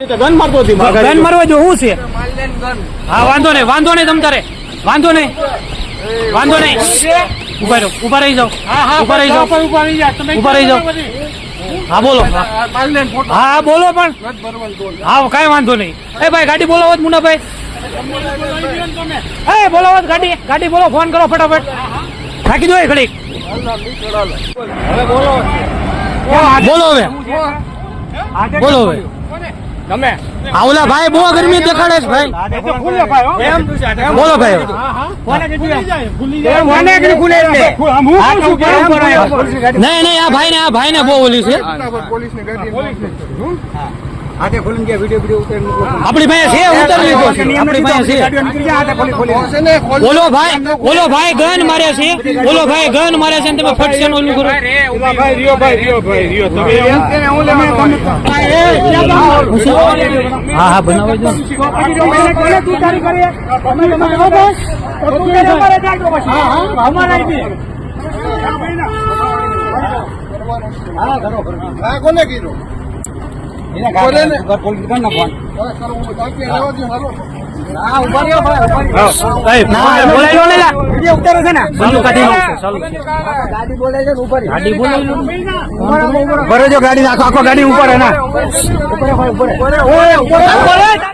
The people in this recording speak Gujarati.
ગન મારતો હતી ગન મારવા જો શું છે? હા વાંધો નહીં વાંધો નહીં તમ તારે. વાંધો નહીં. વાંધો નહીં. ઊભા રહો ઊભા રહી જાઓ. ઊભા રહી જાઓ. ઊભા રહી જાઓ. હા બોલો. હા હા, બોલો પણ. હા કાંઈ વાંધો નહીં. એ ભાઈ ગાડી બોલાવો જ મુન્નાભાઈ એ બોલાવો ગાડી. ગાડી બોલો ફોન કરો ફટાફટ. રાખી દો એ ઘડીક. બોલો હવે. બોલો હવે. ગમે આવલા ભાઈ બહુ ગરમી દેખાડે છે ભાઈ. બોલો ભાઈ. નહીં નહીં આ ભાઈ ને આ ભાઈ ને બહુ ઓલી છે. આપણી ભાઈ છે ઉતરવી લીધો છે. આપણી પાસે છે. બોલો ભાઈ બોલો ભાઈ ગન મારે છે. બોલો ભાઈ ગન મારે છે તમે ફટશે ને ઓલું કરો ભાઈ રિયો ભાઈ રિયો ભાઈ રિયો. તમે હા હા બનાવો જો કોને કીધું. ગાડી બોલાવી. ભરે જો ગાડી આખો આખો ગાડી ઉપર હે ના. બોલે.